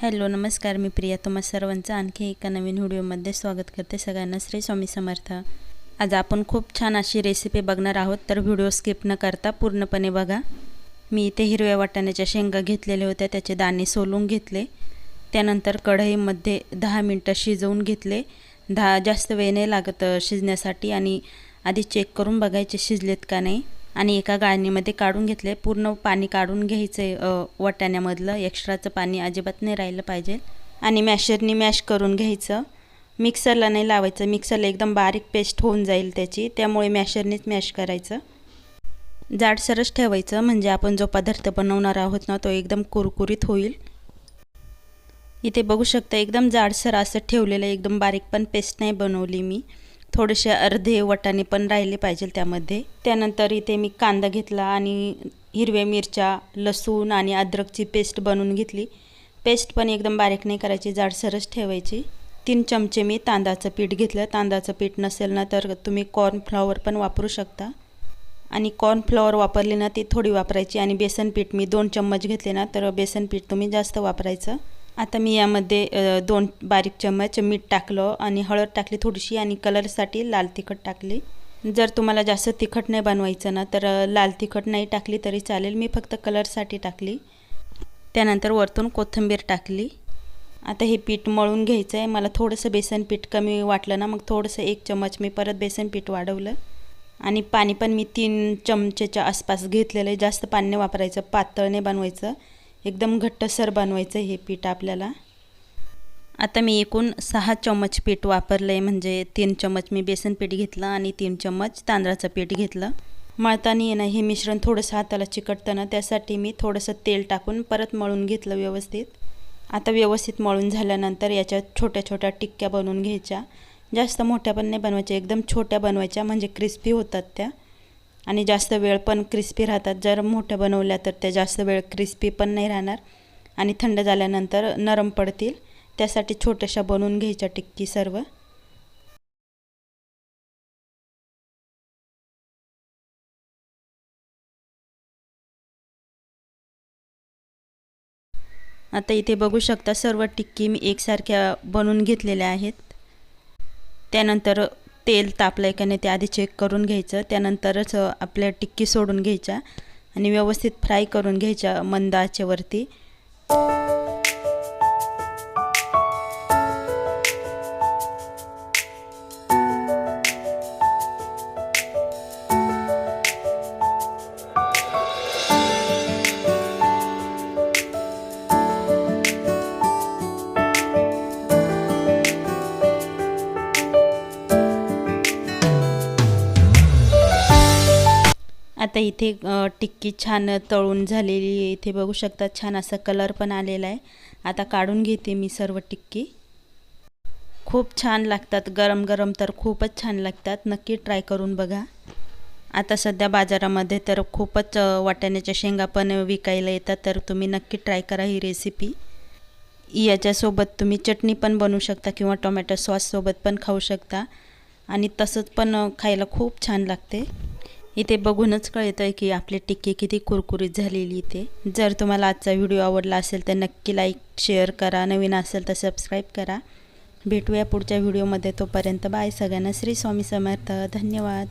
Hello नमस्कार मी प्रिया तुम्हा सर्वांचं आणखी एका नवीन व्हिडिओमध्ये स्वागत करते सगळ्यांना श्री स्वामी समर्थ. आज आपण खूप छान अशी रेसिपी बघणार आहोत तर व्हिडिओ स्किप न करता पूर्णपणे बघा. मी इथे हिरव्या वाटाण्याच्या शेंगा घेतलेल्या होत्या त्याचे दाणे सोलून घेतले. त्यानंतर कढईमध्ये दहा मिनटं शिजवून घेतले. दहा जास्त वेळ नाही लागत शिजण्यासाठी. आणि आधी चेक करून बघायचे शिजलेत का नाही. आणि एका गाळणीमध्ये काढून घेतले पूर्ण पाणी काढून घ्यायचं आहे वाटाण्यामधलं. एक्स्ट्राचं पाणी अजिबात नाही राहिलं पाहिजे. आणि मॅशरनी मॅश करून घ्यायचं. मिक्सरला नाही लावायचं. मिक्सरला एकदम बारीक पेस्ट होऊन जाईल त्याची. त्यामुळे मॅशरनीच मॅश करायचं. जाडसरच ठेवायचं. म्हणजे आपण जो पदार्थ बनवणार आहोत ना तो एकदम कुरकुरीत होईल. इथे बघू शकता एकदम जाडसर असं ठेवलेलं एकदम बारीक पण पेस्ट नाही बनवली मी. थोडेसे अर्धे वटाणे पण राहिले पाहिजे त्यामध्ये. त्यानंतर इथे मी कांदा घेतला आणि हिरव्या मिरच्या लसूण आणि अद्रकची पेस्ट बनवून घेतली. पेस्ट पण एकदम बारीक नाही करायची जाडसरच ठेवायची. तीन चमचे मी तांदळाचं पीठ घेतलं. तांदळाचं पीठ नसेल ना तर तुम्ही कॉर्नफ्लॉवर पण वापरू शकता. आणि कॉर्नफ्लॉवर वापरली ना ती थोडी वापरायची. आणि बेसन पीठ मी दोन चम्मच घेतले ना तर बेसन पीठ तुम्ही जास्त वापरायचं. आता मी यामध्ये दोन बारीक चम्मच मीठ टाकलं आणि हळद टाकली थोडीशी आणि कलरसाठी लाल तिखट टाकली. जर तुम्हाला जास्त तिखट नाही बनवायचं ना तर लाल तिखट नाही टाकली तरी चालेल. मी फक्त कलरसाठी टाकली. त्यानंतर वरतून कोथिंबीर टाकली. आता हे पीठ मळून घ्यायचं आहे मला थोडंसं बेसन पीठ कमी वाटलं ना मग थोडंसं एक चम्मच मी परत बेसन पीठ वाढवलं. आणि पाणी पण मी तीन चमचेच्या आसपास घेतलेलं आहे. जास्त पाणी नाही वापरायचं पातळ नाही बनवायचं. एकदम घट्टसर बनवायचं हे पीठ आपल्याला. आता मी एकूण सहा चम्मच पीठ वापरलं आहे म्हणजे तीन चम्मच मी बेसन पीठ घेतलं आणि तीन चम्मच तांदळाचं पीठ घेतलं. मळताना ना हे मिश्रण थोडंसं हाताला चिकटतं ना त्यासाठी मी थोडंसं तेल टाकून परत मळून घेतलं व्यवस्थित. आता व्यवस्थित मळून झाल्यानंतर याच्या छोट्या छोट्या टिक्क्या बनवून घ्यायच्या. जास्त मोठ्या पण नाही बनवायच्या एकदम छोट्या बनवायच्या म्हणजे क्रिस्पी होतात त्या. आणि जास्त वेळ पण क्रिस्पी राहतात. जर मोठ्या बनवल्या तर त्या जास्त वेळ क्रिस्पी पण नाही राहणार. आणि थंड झाल्यानंतर नरम पडतील. त्यासाठी छोट्याशा बनवून घ्यायच्या टिक्की सर्व. आता इथे बघू शकता सर्व टिक्की मी एकसारख्या बनवून घेतलेल्या आहेत. त्यानंतर तेल तापलं आहे का नाही ते आधी चेक करून घ्यायचं. त्यानंतरच आपल्या टिक्की सोडून घ्यायच्या आणि व्यवस्थित फ्राय करून घ्यायच्या मंद आचेवरती. आता इथे टिक्की छान तळून झालेली आहे. इथे बघू शकता छान असा कलर पण आलेला आहे. आता काढून घेते मी सर्व टिक्की. खूप छान लागतात. गरम गरम तर खूपच छान लागतात. नक्की ट्राय करून बघा. आता सध्या बाजारामध्ये तर खूपच वाटाण्याच्या शेंगा पण विकायला येतात. तर तुम्ही नक्की ट्राय करा ही रेसिपी. याच्यासोबत तुम्ही चटणी पण बनवू शकता किंवा टोमॅटो सॉससोबत पण खाऊ शकता. आणि तसंच पण खायला खूप छान लागते. इथे बघूनच कळतं आहे की आपली टिक्की किती कुरकुरीत झालेली इथे जर तुम्हाला आजचा व्हिडिओ आवडला असेल तर नक्की लाईक शेअर करा. नवीन असेल तर सबस्क्राईब करा. भेटूया पुढच्या व्हिडिओमध्ये. तोपर्यंत बाय. सगळ्यांना श्री स्वामी समर्थ. धन्यवाद.